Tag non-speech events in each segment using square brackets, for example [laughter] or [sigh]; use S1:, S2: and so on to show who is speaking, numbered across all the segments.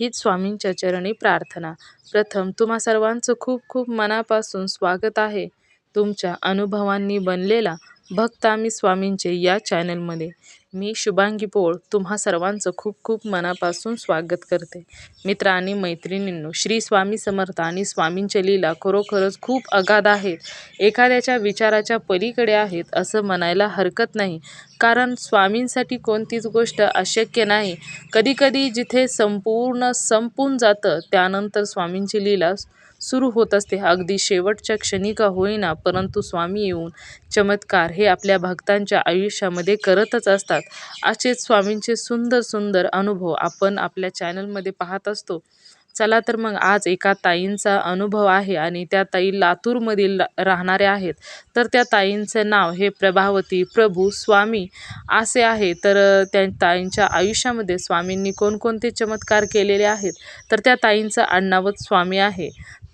S1: हीच स्वामींच्या चरणी प्रार्थना. प्रथम तुम्हा सर्वांचं खूप खूप मनापासून स्वागत आहे. तुमच्या अनुभवांनी बनलेला भक्त आम्ही स्वामींचे या चॅनलमध्ये मी शुभांगी पोळ तुम्हा सर्वांचं खूप खूप मनापासून स्वागत करते. मित्र आणि मैत्रिणींनो श्री स्वामी समर्थ आणि स्वामींच्या लीला खरोखरच खूप अगाध आहेत. एखाद्याच्या विचाराच्या पलीकडे आहेत असं म्हणायला हरकत नाही. कारण स्वामींसाठी कोणतीच गोष्ट अशक्य नाही. कधीकधी जिथे संपूर्ण संपून जातं त्यानंतर स्वामींची लीला सुरू होत असते. अगदी शेवटच्या क्षणी का होईना परंतु स्वामी येऊन चमत्कार हे आपल्या भक्तांच्या आयुष्यामध्ये करतच असतात. असेच स्वामींचे सुंदर सुंदर अनुभव आपण आपल्या चॅनलमध्ये पाहत असतो. चला तर मग आज एका ताईंचा अनुभव आहे आणि त्या ताई लातूरमधील राहणाऱ्या आहेत. तर त्या ताईंचं नाव हे प्रभावती प्रभू स्वामी असे आहे. तर त्या ताईंच्या आयुष्यामध्ये स्वामींनी कोणकोणते चमत्कार केलेले आहेत? तर त्या ताईंचं आडनावच स्वामी आहे.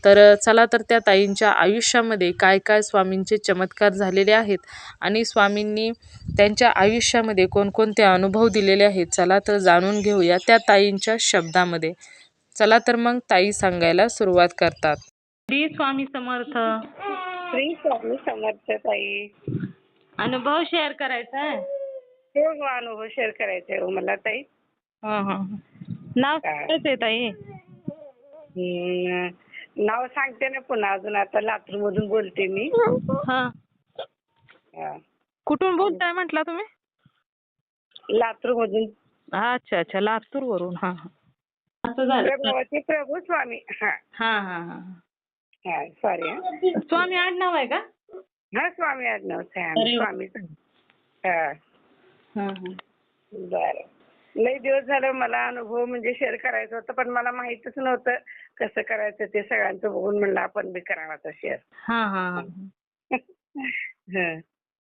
S1: तर चला तर त्या ताईंच्या आयुष्यामध्ये काय काय स्वामींचे चमत्कार झालेले आहेत आणि स्वामींनी त्यांच्या आयुष्यामध्ये कोणकोणते अनुभव दिलेले आहेत चला तर जाणून घेऊया त्या ताईंच्या शब्दामध्ये. चला तर मग ताई सांगायला सुरुवात करतात. श्री स्वामी समर्थ.
S2: श्री स्वामी समर्थ ताई.
S1: अनुभव शेअर करायचा आहे?
S2: हो हो अनुभव शेअर करायचा आहे हो मला ताई.
S1: हां हां नाव सांगायचं आहे ताई?
S2: हम्म, नाव सांगते ना पुन्हा अजून आता लातूर मधून बोलते मी.
S1: हां.
S2: हा.
S1: कुठून बोलताय म्हटला तुम्ही?
S2: लातूर मधून
S1: अच्छा अच्छा लातूर वरून हां हां. असं झालं.
S2: प्रभावती प्रभू स्वामी हा.
S1: हां हां हां.
S2: हा सॉरी
S1: स्वामी आडनाव आहे का?
S2: हा स्वामी आडनाव
S1: अरे
S2: आहे
S1: वा.
S2: स्वामी. हा.
S1: हां हां.
S2: बरं. लई दिवस झालं मला अनुभव म्हणजे शेअर करायचा होता पण मला माहितच नव्हतं कसं करायचं ते सगळ्यांचं बघून म्हणलं आपण बी करावा आता शेअर
S1: हां हां.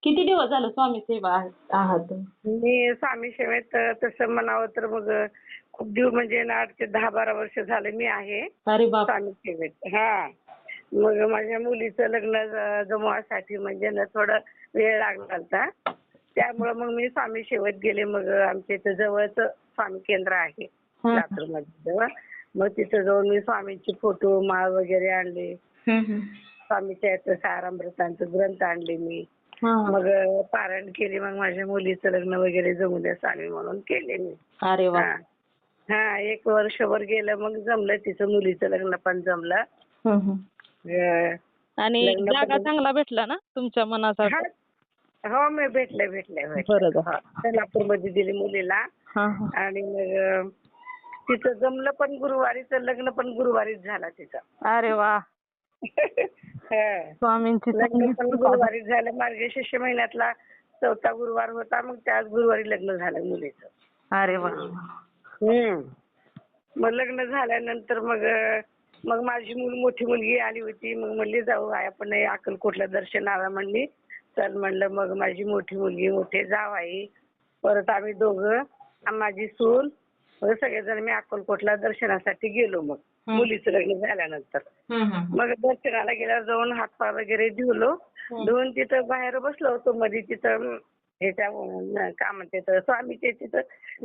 S1: किती दिवस झालं स्वामी सेवा आहे- आहात? तुम्ही?
S2: मी स्वामी सेवेत अ, तसं म्हणावं तर मग अ, खूप दिवस म्हणजे ना आठ ते दहा बारा वर्ष झाले मी आहे.
S1: अरे बाप.
S2: स्वामी सेवेत हा. मग माझ्या मुलीचं लग्न ज- जमवासाठी म्हणजे ना थोडं वेळ लागला होता. त्यामुळे मग मी स्वामी सेवेत गेले. मग आमच्या इथं जवळच स्वामी केंद्र आहे.
S1: हं.
S2: लातूरमध्ये जवळ. मग तिथं जाऊन मी स्वामींचे फोटो माळ वगैरे आणले. स्वामीच्या याचं सारामृतांचं ग्रंथ आणले मी. मग अ, पारायण केली मग माझ्या मुलीचं लग्न वगैरे जमू द्या स्वामी म्हणून केले मी.
S1: अरे वा.
S2: हा. एक वर्षभर गेलं मग जमलं तिचं मुलीचं लग्न पण जमलं.
S1: आणि जागा चांगला भेटला ना तुमच्या मनासाठी
S2: हा. मी भेटले भेटले. सोलापूरमध्ये दिली मुलीला. आणि मग तिचं जमलं पण गुरुवारीच लग्न पण गुरुवारीच झालं तिचं.
S1: अरे वा. [laughs] स्वामींची
S2: लग्न पण
S1: कृपा.
S2: गुरुवारी झालं. मार्गशीर्ष महिन्यातला चौथा गुरुवार होता. मग त्याच गुरुवारी लग्न झालं मुलीचं.
S1: अरे वा.
S2: हम्म. मग लग्न झाल्यानंतर मग मग माझी मुल मोठी मुलगी आली होती. मग म्हणली जाऊ आहे आपण अक्कलकोटला दर्शनाला म्हणली. चल म्हणलं मग माझी मोठी मुलगी मोठे जाव आहे परत आम्ही दोघं माझी सून मग सगळेजण मी अक्कलकोटला दर्शनासाठी गेलो मग. मुलीचं लग्न झाल्यानंतर. मग दर्शनाला गेल्यावर जाऊन हातपाय वगैरे धुवलो. धुवून तिथं बाहेर बसलो होतो मध्ये तिथं ह्याच्या काय म्हणते स्वामीचे तिथं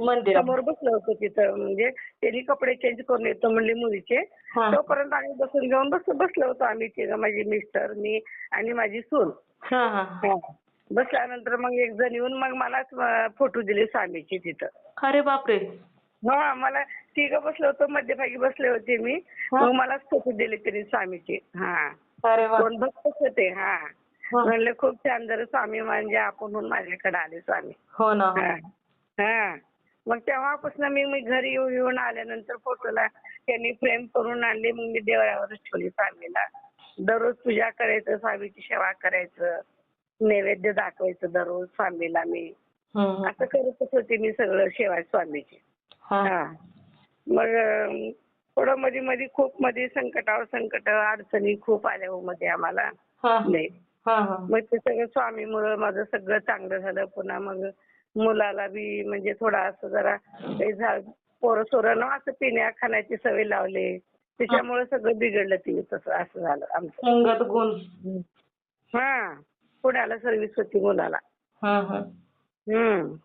S1: मंदिरात.
S2: समोर बसलो होतो तिथं म्हणजे त्यांनी कपडे चेंज करून येतो म्हणले मुलीचे. तोपर्यंत आम्ही बसून घेऊन बस बसलो होतो आम्ही तिघं माझी मिस्टर मी आणि माझी सून. बसल्यानंतर मग एक जण येऊन मग मलाच फोटो दिले स्वामीचे तिथं
S1: अरे बापरे
S2: हा मला तिघं बसलो होतो मध्यभागी बसले होते मी. मग मलाच फोटो दिले त्यांनी स्वामीचे. हा.
S1: अरे वा.
S2: कोण भक्तच होते हा.
S1: हा.
S2: म्हणले खूप छान जर स्वामी म्हणजे आपण माझ्याकडे आले स्वामी.
S1: हो ना.
S2: हा. हा. मग तेव्हापासून मी मी घरी येऊन येऊन आल्यानंतर फोटोला त्यांनी फ्रेम करून आणले. मग मी देवळावरच ठेवली स्वामीला. दररोज पूजा करायचं स्वामीची सेवा करायचं. नैवेद्य दाखवायचं दररोज स्वामीला मी. असं करतच होते मी सगळं सेवा स्वामीची.
S1: हां.
S2: मग थोडं मध्ये मध्ये खूप मध्ये संकटावर संकट अडचणी खूप आल्या हो मध्ये आम्हाला.
S1: हा.
S2: लय.
S1: हा हा.
S2: मग ते सगळं स्वामीमुळं माझं सगळं चांगलं झालं. पुन्हा मग मुलाला बी म्हणजे थोडा असं जरा काही झा पोरं सोरं असं पिण्या खाण्याची सवय लावली. त्याच्यामुळे सगळं बिघडलं ती तसं असं झालं आमचं.
S1: संगत गुण.
S2: हा. पुण्याला सर्व्हिस होती मुलाला.
S1: हा हा.
S2: हम्म.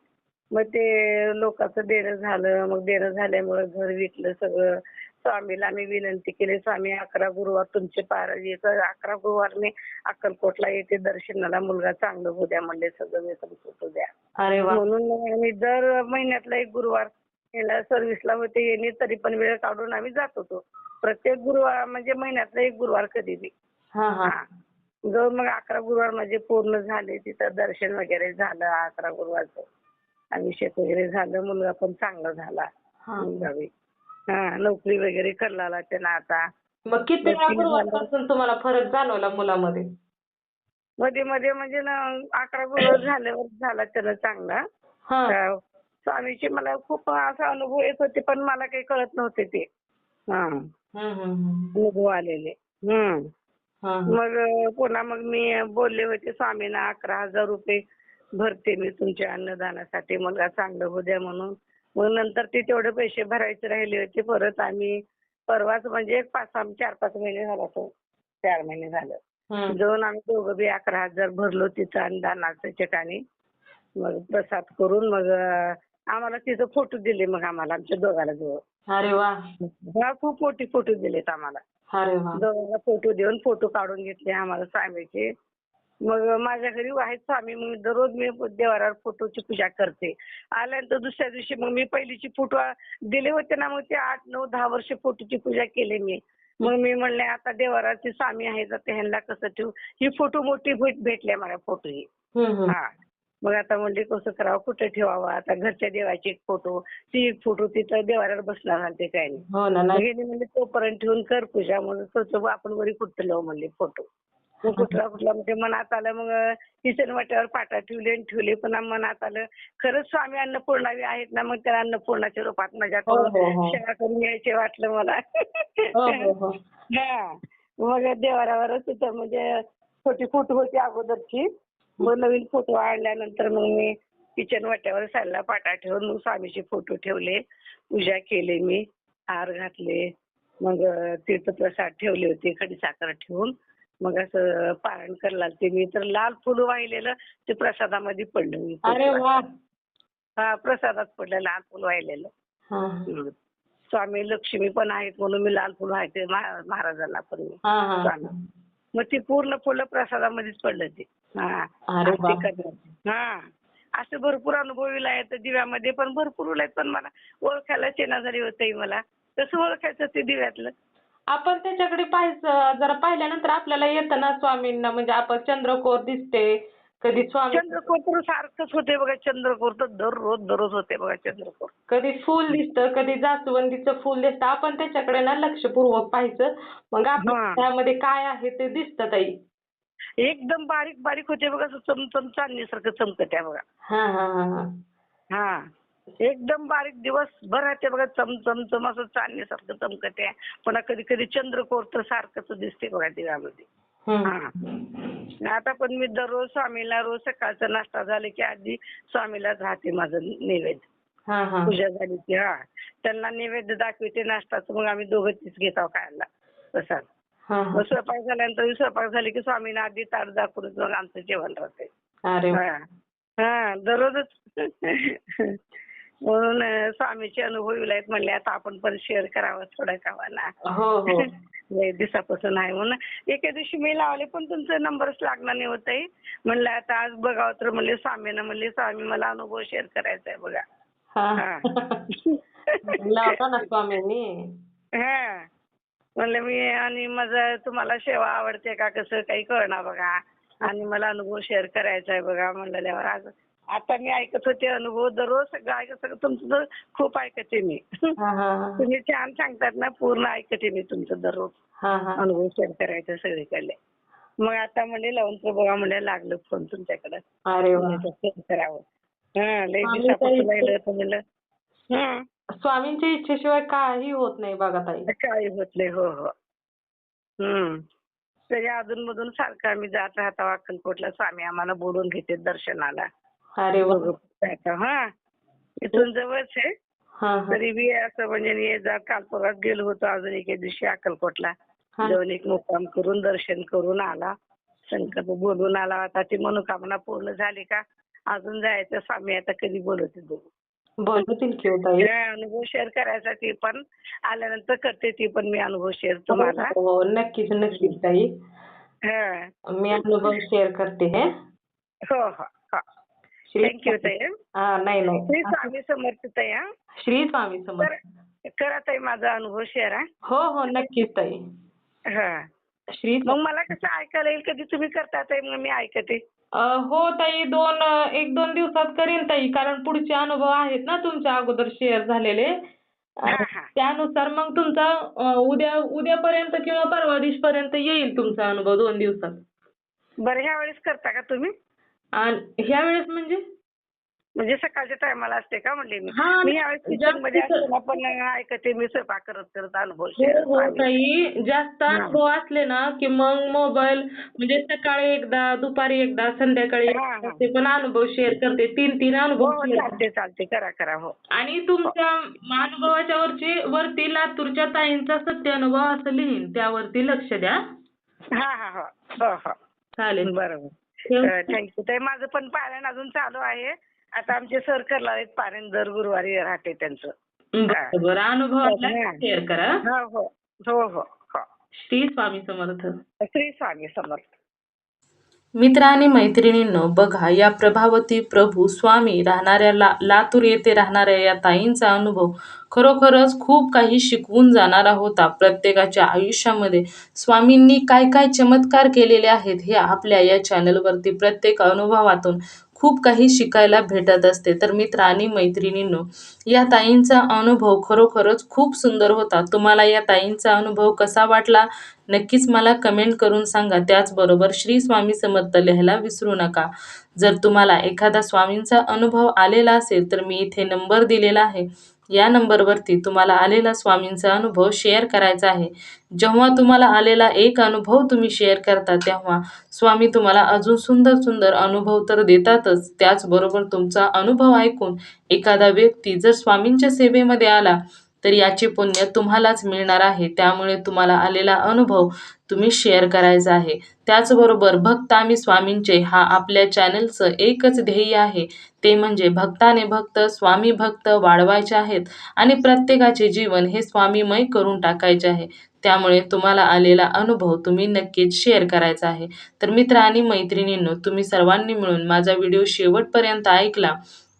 S2: मग ते लोकांचं देणं झालं मग देणं झाल्यामुळं घर विकलं सगळं. स्वामीला आम्ही विनंती केली स्वामी अकरा गुरुवार तुमचे पार येतं अकरा गुरुवारने अक्कलकोटला येते दर्शनाला मुलगा चांगलं होऊ द्या म्हणले सगळं व्यसन द्या.
S1: अरे
S2: म्हणून आम्ही दर महिन्यातला एक गुरुवार याला सर्व्हिसला होते येणे तरी पण वेळ काढून आम्ही जात होतो. प्रत्येक गुरुवार म्हणजे महिन्यातला एक गुरुवार कधी बी.
S1: हा हा.
S2: हा. जो मग अकरा गुरुवार माझे पूर्ण झाले तिथं दर्शन वगैरे झालं अकरा गुरुवारचं. अभिषेक वगैरे झालं मुलगा पण चांगला झाला. मुलगा बी. हा नोकरी वगैरे करला त्यानं आता.
S1: मग किती तुम्हाला फरक जाणवला मुलामध्ये?
S2: मध्ये मध्ये म्हणजे ना अकरा गुरुवार झाल्यावर झाला त्यानं चांगला. स्वामीचे मला खूप असा अनुभव येत होते पण मला काही कळत नव्हते ते. हा. अनुभव आलेले. मग पुन्हा मग मी बोलले होते स्वामींना अकरा हजार रुपये भरते मी तुमच्या अन्नदानासाठी. मुलगा चांगलं होऊ द्या म्हणून. मग नंतर ते तेवढे पैसे भरायचे राहिले होते. परत आम्ही परवाच म्हणजे एक पाच सहा चार पाच महिने झाला तो चार महिने झालं. जाऊन आम्ही दोघं बी अकरा हजार भरलो तिथं अन्नदानाच्या ठिकाणी. मग प्रसाद करून मग आम्हाला तिथं फोटो दिले मग आम्हाला आमच्या दोघाला जवळ.
S1: अरे वा.
S2: हा खूप मोठी फोटो दिलेत आम्हाला. दोघांना फोटो देऊन फोटो काढून घेतले आम्हाला स्वामीचे. मग माझ्या घरी आहेत स्वामी मग दररोज मी देवाऱ्यावर फोटोची पूजा करते. आल्यानंतर दुसऱ्या दिवशी मग मी पहिलीची फोटो दिले होते ना मग ते आठ नऊ दहा वर्ष फोटोची पूजा केली मी. मग मी म्हणले आता देवाराचे स्वामी आहेत आता ह्यांना कसं ठेवू? ही फोटो मोठी भेट भेटले मला फोटो ही. हा. मग आता म्हणले कसं करावं? कुठं ठेवावं? आता घरच्या देवाची एक फोटो ती एक फोटो तिथं देवाऱ्यावर बसणार म्हणते काय नाही.
S1: हो
S2: म्हणजे तोपर्यंत ठेवून कर पूजा म्हणून आपण वरी कुठं लावू म्हणले फोटो. मग कुठला कुठला म्हणजे मनात आलं मग किचन वाट्यावर पाटा ठेवले आणि ठेवले पण मनात आलं. खरंच स्वामी अन्नपूर्णावी आहेत ना मग त्या अन्नपूर्णाच्या रूपात मजा
S1: हो, हो,
S2: करून
S1: हो.
S2: सेवा करून यायचे वाटलं मला.
S1: हो [laughs]
S2: मग देवाऱ्यावरच तिथं म्हणजे छोटी फोटो होती अगोदरची. मग नवीन फोटो आणल्यानंतर मग मी किचन वाट्यावर साईडला पाटा ठेवून मग स्वामीचे फोटो ठेवले. पूजा केली मी हार घातले. मग तीर्थप्रसाद ठेवले होते खडीसाखर ठेवून. मग असं पारायण करायला लागते. मी तर लाल फुल वाहिलेलं ते प्रसादामध्ये पडलं. मी
S1: अरे वा!
S2: हा प्रसादात पडलं लाल फुल वाहिलेलं.
S1: हा.
S2: स्वामी लक्ष्मी पण आहेत म्हणून मी लाल फुल व्हायचे महा- महाराजांना पण मी.
S1: हा हा.
S2: स्वामी. मग ती पूर्ण फुलं प्रसादामध्येच पडलं ते. हा.
S1: अरे वा.
S2: आरती करण्यात. हा. असे भरपूर अनुभव आहेत दिव्यामध्ये पण भरपूर आहेत. पण मला ओळखायला चेना झाली होती मला. कसं ओळखायचं ते दिव्यातलं?
S1: आपण त्याच्याकडे पाहायचं जरा पाहिल्यानंतर आपल्याला येतं ना स्वामींना म्हणजे आपण चंद्रकोर दिसते कधी स्वामी
S2: चंद्रकोर तर सारखंच होते बघा चंद्रकोर तर दररोज दररोज होते बघा चंद्रकोर.
S1: कधी फुल दिसतं कधी जास्वंदीचं फुल दिसतं. आपण त्याच्याकडे ना लक्षपूर्वक पाहायचं. मग
S2: हा.
S1: आपण त्यामध्ये काय आहे ते दिसतं ताई.
S2: एकदम बारीक बारीक होते बघा असं चमचम चांदणीसारखं चमकत आहे बघा.
S1: हा हा हा हा.
S2: हा. एकदम बारीक दिवसभर राहते बघा चमचम चम असं चांदणीसारखं चमकत आहे. पुन्हा कधी कधी चंद्रकोर तर सारखंच दिसते बघा दिव्यामध्ये. हा. आता पण मी दररोज स्वामीला रोज सकाळचा नाश्ता झाला की आधी स्वामीलाच राहते माझं नैवेद्य
S1: हा हा.
S2: पूजा झाली की हा. त्यांना नैवेद्य दाखवते नाश्ताचं मग आम्ही दोघं तीच घेतो खायला. प्रसाद मग स्वयंपाक झाल्यानंतर स्वयंपाक झाले की स्वामींना आधी ताट दाखवूनच मग आमचं जेवण राहते हा, दररोजच. [laughs] म्हणून स्वामीचे अनुभव आहेत म्हणले आता आपण पण शेअर करावं थोडं कावाना
S1: हो हो. [laughs]
S2: दिवसापासून आहे म्हणून. एके दिवशी मी लावले पण तुमचा नंबरच लागणार नाही होतंय म्हणलं आता आज बघावं तर म्हणले स्वामीनं म्हणले स्वामी मला अनुभव शेअर करायचा आहे बघा. [laughs]
S1: हा.
S2: म्हणलं मी आणि माझं तुम्हाला सेवा आवडते का कसं काही कळणार बघा. आणि मला अनुभव शेअर करायचा आहे बघा म्हणलेल्यावर आज आता मी ऐकत होते अनुभव दररोज सगळं ऐकत सगळं तुमचं खूप ऐकते मी.
S1: हा हा हा. [laughs]
S2: तुम्ही छान सांगतात ना पूर्ण ऐकते मी तुमचं दररोज. अनुभव शेअर करायचा सगळीकडे मग आता म्हणले लावून तर बघा म्हणले लागलं फोन तुमच्याकडे. करावं. हा हं.
S1: स्वामींच्या इच्छेशिवाय काही होत नाही बघा ताई.
S2: काही होत नाही हो हो. हम्म. तरी अधून मधून सारखं आम्ही जात राहतो अक्कलकोटला. स्वामी आम्हाला बोलून घेते दर्शनाला.
S1: अरे वा.
S2: हा. इथून जवळच आहे.
S1: हा हा.
S2: तरी बी असं म्हणजे ये जा काल परत गेलो होतो अजून एके दिवशी अक्कलकोटला.
S1: हा.
S2: जाऊन एक मुक्काम करून दर्शन करून आला. संकल्प बोलून आला. आता ती मनोकामना पूर्ण झाली का? अजून जायचं स्वामी आता कधी बोलवते बघू
S1: की हो ताई.
S2: अनुभव शेअर करायचा ती पण आल्यानंतर करते ती पण मी अनुभव शेअर तुम्हाला.
S1: हो नक्कीच नक्कीच ताई.
S2: हा.
S1: मी अनुभव शेअर करते हे.
S2: हो हो.
S1: नाही
S2: श्री स्वामी समर्थ ताई हा.
S1: श्री स्वामी समर्थ.
S2: करा ताई माझा अनुभव शेअर हा.
S1: हो हो नक्कीच ताई.
S2: हा.
S1: श्री
S2: मग मला कसं ऐकायला येईल? कधी तुम्ही करता ताई मग मी ऐकते.
S1: हो ताई दोन एक दोन दिवसात करीन ताई कारण पुढचे अनुभव आहेत ना तुमच्या अगोदर शेअर झालेले. त्यानुसार मग तुमचा उद्या उद्यापर्यंत किंवा परवा दिवशीपर्यंत येईल तुमचा अनुभव दोन दिवसात.
S2: बरं ह्या वेळेस करता का तुम्ही?
S1: आणि ह्या वेळेस म्हणजे?
S2: म्हणजे सकाळच्या टायमाला असते का म्हणले मी?
S1: हा,
S2: मी ह्यावेळेस किचनमध्ये
S1: जास्त-
S2: असताना पण ऐकते मी स्वयंपाक करत करत अनुभव
S1: हो
S2: शेअर
S1: हो ताई. जास्त अनुभव असले ना की मग मोबाईल म्हणजे सकाळी एकदा दुपारी एकदा संध्याकाळी
S2: हा, हा.
S1: एकदा ते पण अनुभव शेअर करते. तीन तीन
S2: हो
S1: अनुभव
S2: हो
S1: share
S2: चालते चालते. करा करा हो.
S1: आणि तुमच्या अनुभवाच्या वरची वरती लातूरच्या ताईंचा सत्य अनुभव असं लिहीन. त्यावरती लक्ष द्या.
S2: हा हा हो. हो हो.
S1: चालेल.
S2: बरोबर. थँक्यू ताई माझं पण पारायण अजून चालू आहे. आता आमचे सर करणार आहेत पारायण दर गुरुवारी राहते त्यांचं.
S1: बरं
S2: हा.
S1: शेअर करा.
S2: हो हो. हो हो. हो.
S1: श्री स्वामी समर्थ
S2: श्री स्वामी समर्थ
S1: मित्र आणि मैत्रिणींनो बघा या प्रभावती प्रभू स्वामी राहणाऱ्या ला लातूर येथे राहणाऱ्या या ताईंचा अनुभव खरोखरच खूप काही शिकवून जाणारा होता प्रत्येकाच्या आयुष्यामध्ये. स्वामींनी काय काय चमत्कार केलेले आहेत हे आपल्या या चॅनलवरती प्रत्येक अनुभवातून खूप काही शिकायला भेटत असते. तर मित्र आणि मैत्रिणींनो या ताईंचा अनुभव खरोखरच खूप सुंदर होता. तुम्हाला या ताईंचा अनुभव कसा वाटला? नक्कीच मला कमेंट करून सांगा. त्याचबरोबर श्री स्वामी समर्थ लिहायला विसरू नका. जर तुम्हाला एखादा स्वामींचा अनुभव आलेला असेल तर मी इथे नंबर दिलेला आहे. या नंबरवरती तुम्हाला आलेला स्वामींचा अनुभव शेअर करायचा आहे. जेव्हा तुम्हाला आलेला एक अनुभव तुम्ही शेअर करता तेव्हा स्वामी तुम्हाला अजून सुंदर सुंदर अनुभव तर देतातच. त्याचबरोबर तुमचा अनुभव ऐकून एखादा व्यक्ती जर स्वामींच्या सेवेमध्ये आला तर याचे पुण्य तुम्हालाच मिळणार आहे. त्यामुळे तुम्हाला आलेला अनुभव तुम्ही शेअर करायचा आहे. त्याचबरोबर भक्तामी स्वामींचे हा आपल्या चॅनलचं एकच ध्येय आहे. ते म्हणजे भक्ताने भक्त स्वामी भक्त वाढवायचे आहेत आणि प्रत्येकाचे जीवन हे स्वामीमय करून टाकायचे आहे. त्यामुळे तुम्हाला आलेला अनुभव तुम्ही नक्कीच शेअर करायचा आहे. तर मित्र आणि मैत्रिणींनो तुम्ही सर्वांनी मिळून माझा व्हिडिओ शेवटपर्यंत ऐकला.